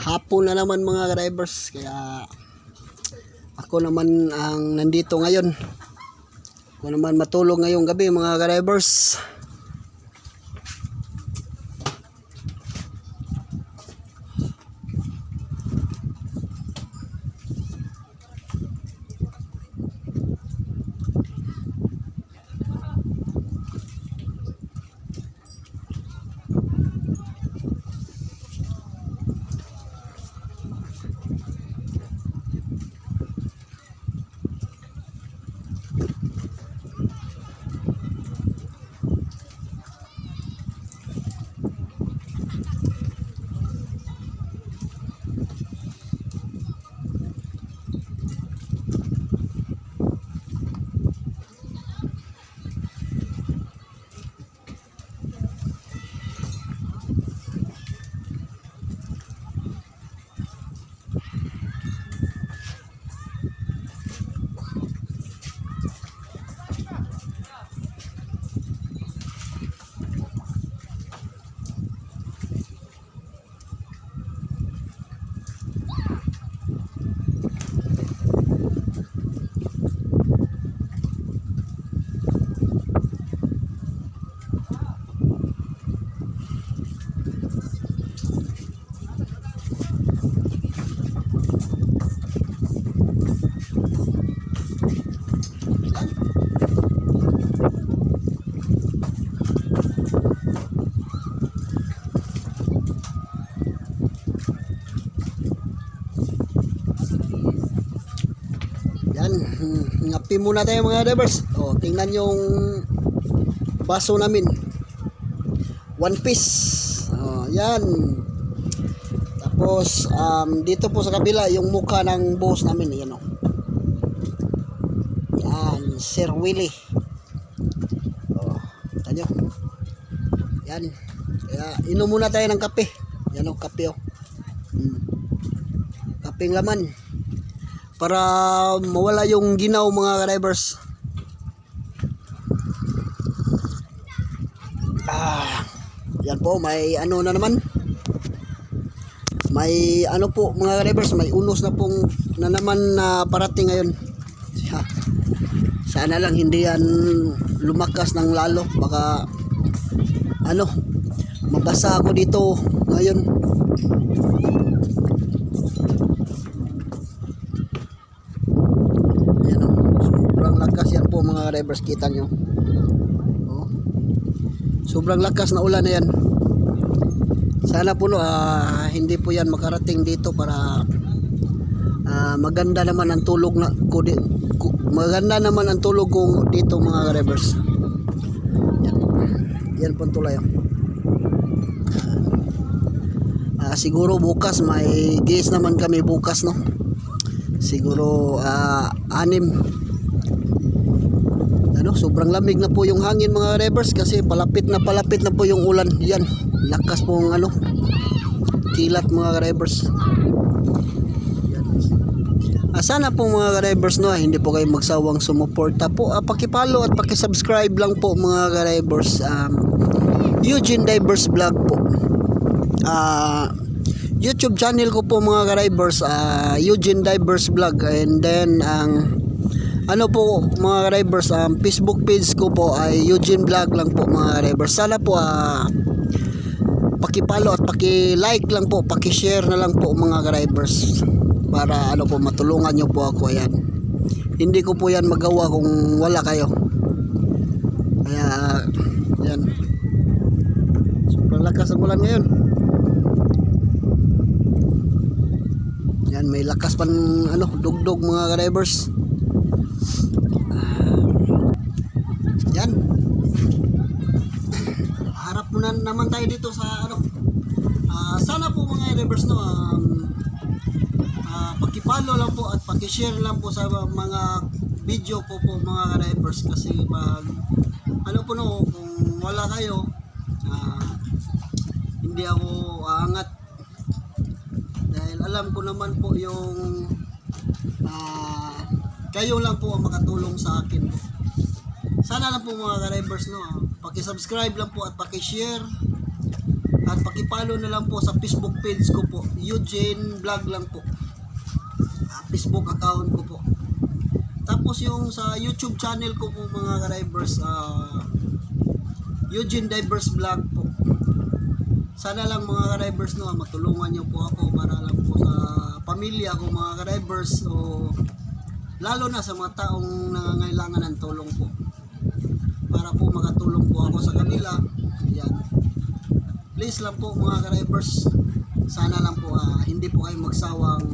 hapon na naman mga drivers. Kaya ako naman ang nandito ngayon. Ako naman matulog ngayong gabi mga drivers Yan, ngapi muna tayo mga drivers. O, tingnan yung baso namin. One piece. O, yan. Tapos, um, dito po sa kabila, yung mukha ng boss namin. Yan o. Yan, Sir Willie. O, tanyo. Yan. Kaya, inom muna tayo ng kape. Yan o, kape o. Hmm. Kapeng laman para mawala yung ginaw mga drivers. Ah, yan po, may ano na naman. May ano po mga drivers, may unos na pong na naman na parating ngayon. Sana lang hindi yan lumakas ng lalo. Baka ano, mabasa ako dito ngayon. Yan o. Sobrang lakas yan po mga drivers. Kita nyo. Oh. Sobrang lakas na ulan na yan. Sana po no, ah, hindi po yan makarating dito para ah, maganda naman ang tulog na ko, di, maganda naman ang tulog ko dito mga drivers. Yan. Yan po tulay. Ah, siguro bukas may gas naman kami bukas no siguro ah, anim ano sobrang lamig na po yung hangin mga revers kasi palapit na palapit na po yung ulan. Yan lakas po ang ano kilat mga revers yan. Ah, sana po mga revers no hindi po kayo magsawang sumuporta po. Ah, pakipalo at pakisubscribe lang po mga revers um, Eugene Divers Vlog po. Ah YouTube channel ko po mga ka-divers ah, Eugene Divers Vlog. And then ang ano po mga ka-divers ang Facebook page ko po ay Eugene Vlog lang po mga ka-divers sana po ah, pakipalo at paki-like lang po paki-share na lang po mga ka-divers para ano po matulungan nyo po ako ayan. Hindi ko po yan magawa kung wala kayo. Kaya yan sobrang lakas ang ulan ngayon. Yan, may lakas pan ano, dugdog mga drivers. Yan. Harap muna naman tayo dito sa ano. ah, sana po mga drivers no um, ah, pakipalo lang po at pakishare lang po sa mga video ko po mga drivers kasi pag ano po no kung wala kayo ah, hindi ako aangat dahil alam ko naman po yung ah, kayo lang po ang makatulong sa akin sana lang po mga ka-drivers no paki-subscribe lang po at paki-share At pakipalo na lang po sa Facebook page ko po. Eugene Vlog lang po. Ah, Facebook account ko po. Tapos yung sa YouTube channel ko po mga ka-divers, ah, Eugene Divers Vlog po. Sana lang mga ka-divers no, matulungan niyo po ako para lang po sa pamilya ko mga ka-divers o lalo na sa mga taong nangangailangan ng tulong po. Para po makatulong po ako sa kanila. Yan. Please lang po mga ka-divers, sana lang po ah, hindi po kayo magsawang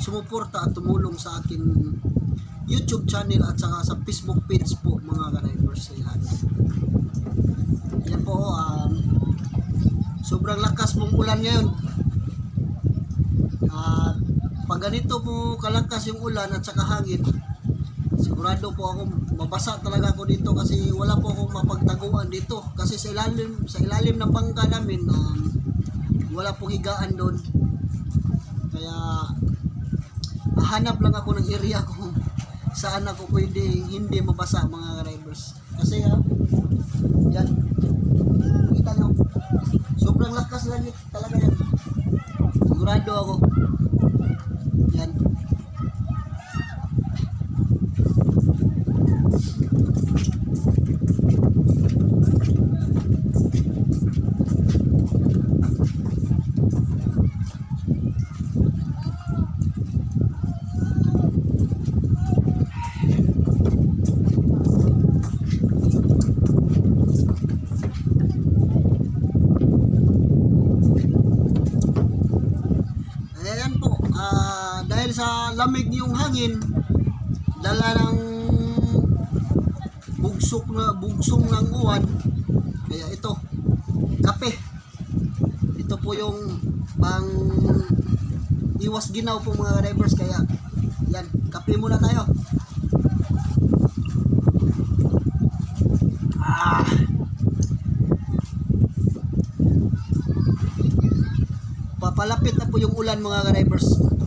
sumuporta at tumulong sa akin YouTube channel at saka sa Facebook page po mga ka-divers. Ayan. Yan po, um, sobrang lakas mong ulan ngayon. At pag ganito po kalakas yung ulan at saka hangin, sigurado po ako mabasa talaga ako dito kasi wala po akong mapagtaguan dito. Kasi sa ilalim, sa ilalim ng bangka namin, um, wala pong higaan doon. Kaya hanap lang ako ng area kung saan ako pwede hindi mabasa mga drivers. Kasi ah, yan, kita nyo, sobrang lakas lang talaga yan. Sigurado ako. Yan. Ayan po, ah, dahil sa lamig yung hangin, dala ng bugsok na bugsong ng uwan. Kaya ito, kape. Ito po yung pang iwas ginaw po mga drivers kaya yan, kape muna tayo. Ah. Papalapit na po yung ulan mga drivers.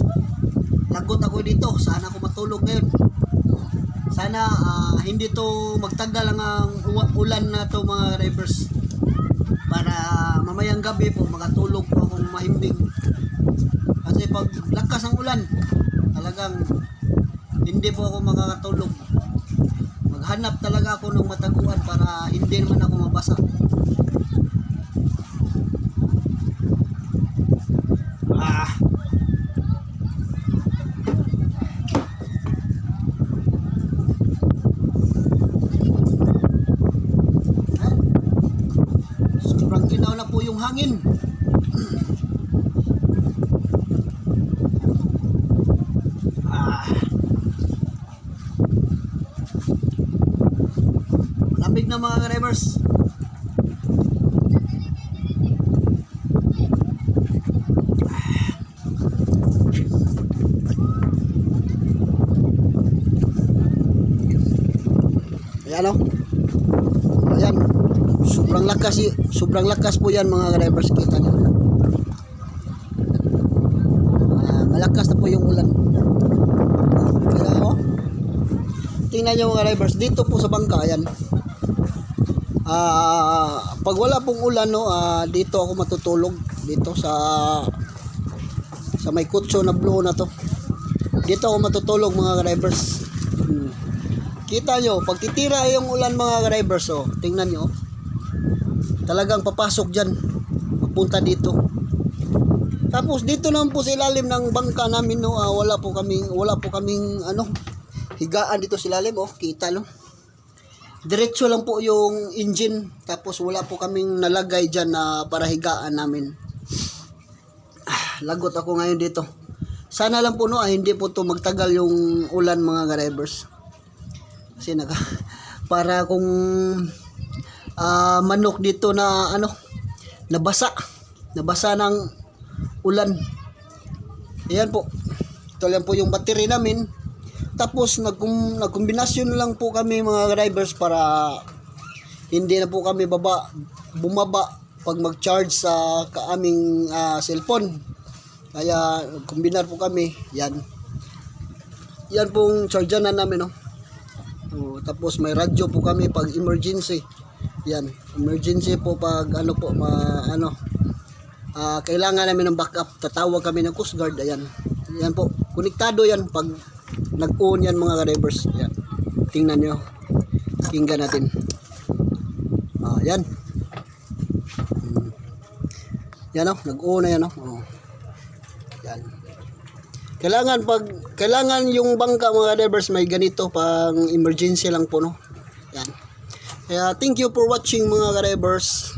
Lagot ako dito. Sana ako matulog ngayon. Sana ah, hindi to magtagal ang ulan na to mga drivers. Para mamayang gabi po makatulog po akong mahimbing. Kasi pag lakas ang ulan, talagang hindi po ako makakatulog. Maghanap talaga ako ng mataguan para hindi naman ako mabasa. Ah. Ah. Sobrang ginaw na po yung hangin. Ah. Lamig na mga drivers. Ayan o. Ayan. Sobrang lakas, sobrang lakas po yan mga drivers. Kita nyo. Ah, malakas na po yung ulan. Kaya o. Tingnan nyo mga drivers. Dito po sa bangka. Ayan. Ah, pag wala pong ulan no, ah, dito ako matutulog dito sa sa may kutso na blue na to. Dito ako matutulog mga drivers. Hmm. Kita nyo, pag titira yung ulan mga drivers, oh, tingnan nyo. Talagang papasok dyan. Papunta dito. Tapos dito naman po sa ilalim ng bangka namin, no, ah, wala po kaming, wala po kaming, ano, higaan dito sa ilalim, oh, kita, no. Diretso lang po yung engine, tapos wala po kaming nalagay dyan na para higaan namin. Ah, lagot ako ngayon dito. Sana lang po no, ah, hindi po to magtagal yung ulan mga drivers. Kasi naka para kung ah, manok dito na ano nabasa. Nabasa ng ulan. Ayan po. Ito lang po yung battery namin. Tapos nagkum, nagkombinasyon lang po kami mga drivers para hindi na po kami baba bumaba pag mag-charge sa kaaming ah, cellphone. Kaya kombinar po kami. Yan. Yan pong charger na namin no Oh, tapos may radyo po kami pag emergency. Yan, emergency po pag ano po, ma, ano, ah, kailangan namin ng backup, tatawag kami ng Coast Guard, ayan. Yan po, konektado yan pag nag-on yan mga ka-divers. Yan, tingnan nyo, tingnan natin. Ah, yan. Hmm. Yan o, nag-on na yan o. Oh. Yan. Kailangan pag kailangan yung bangka mga divers may ganito pang emergency lang po no. Kaya thank you for watching mga ka-divers.